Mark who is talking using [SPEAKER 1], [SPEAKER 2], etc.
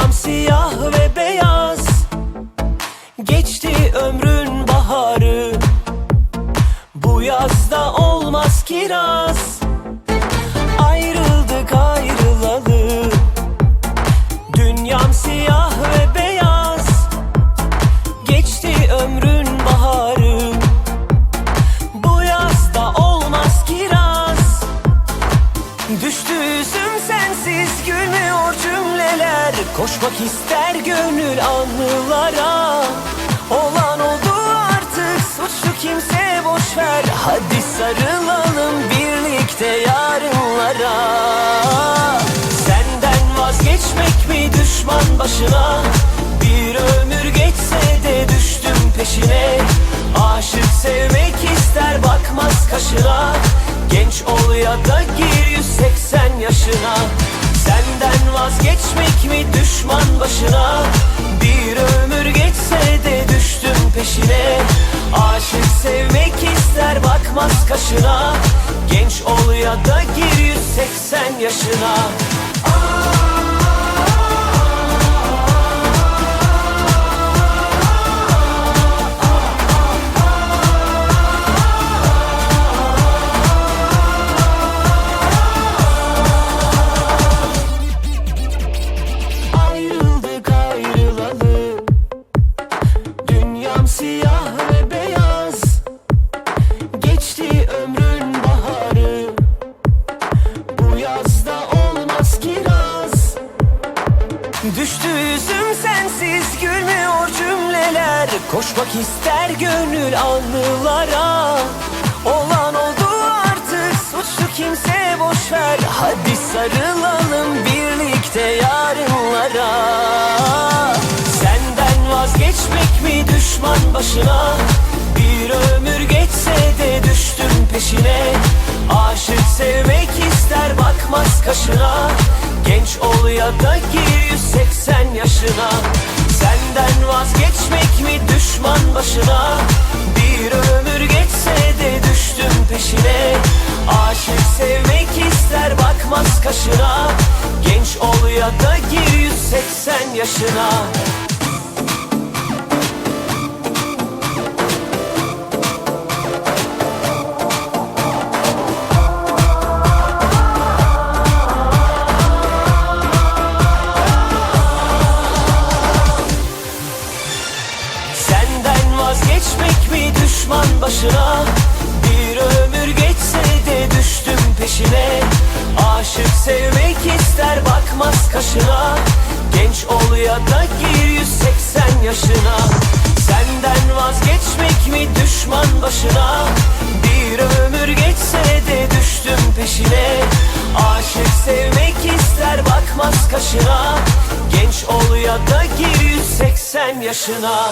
[SPEAKER 1] Dünyam siyah ve beyaz. Geçti ömrün baharı. Bu yazda olmaz kiraz. Ayrıldık ayrılalı. Dünyam siyah ve beyaz. Geçti ömrün baharı. Bu yazda olmaz kiraz. Düştü üzüm sensiz gülüm Koşmak ister gönül anılara. Olan oldu artık suçlu kimse boş ver Hadi sarılalım birlikte yarınlara. Senden vazgeçmek mi düşman başına? Bir ömür geçse de düştüm peşine. Aşık sevmek ister bakmaz kaşına. Genç ol ya da gir 180 yaşına Senden vazgeçmek mi düşman başına? Bir ömür geçse de düştüm peşine. Aşık sevmek ister bakmaz kaşına. Genç ol ya da gir 180 yaşına Koşmak ister gönül anılara. Olan oldu artık suçlu kimse boş ver Hadi sarılalım birlikte yarınlara. Senden vazgeçmek mi düşman başına? Bir ömür geçse de düştüm peşine. Aşık sevmek ister bakmaz kaşına. Genç ol ya da gir 180 yaşına. Senden vazgeçmek mi düşman başına? Bir ömür geçse de düştüm peşine. Aşık sevmek ister bakmaz kaşına. Genç ol ya da gir 180 yaşına vazgeçmek mi düşman başına? Bir ömür geçse de düştüm peşine. Aşık sevmek ister bakmaz kaşına. Genç ol ya da gir 180 yaşına. Senden vazgeçmek mi düşman başına? Bir ömür geçse de düştüm peşine. Aşık sevmek ister bakmaz kaşına. Genç ol ya da gir 180 yaşına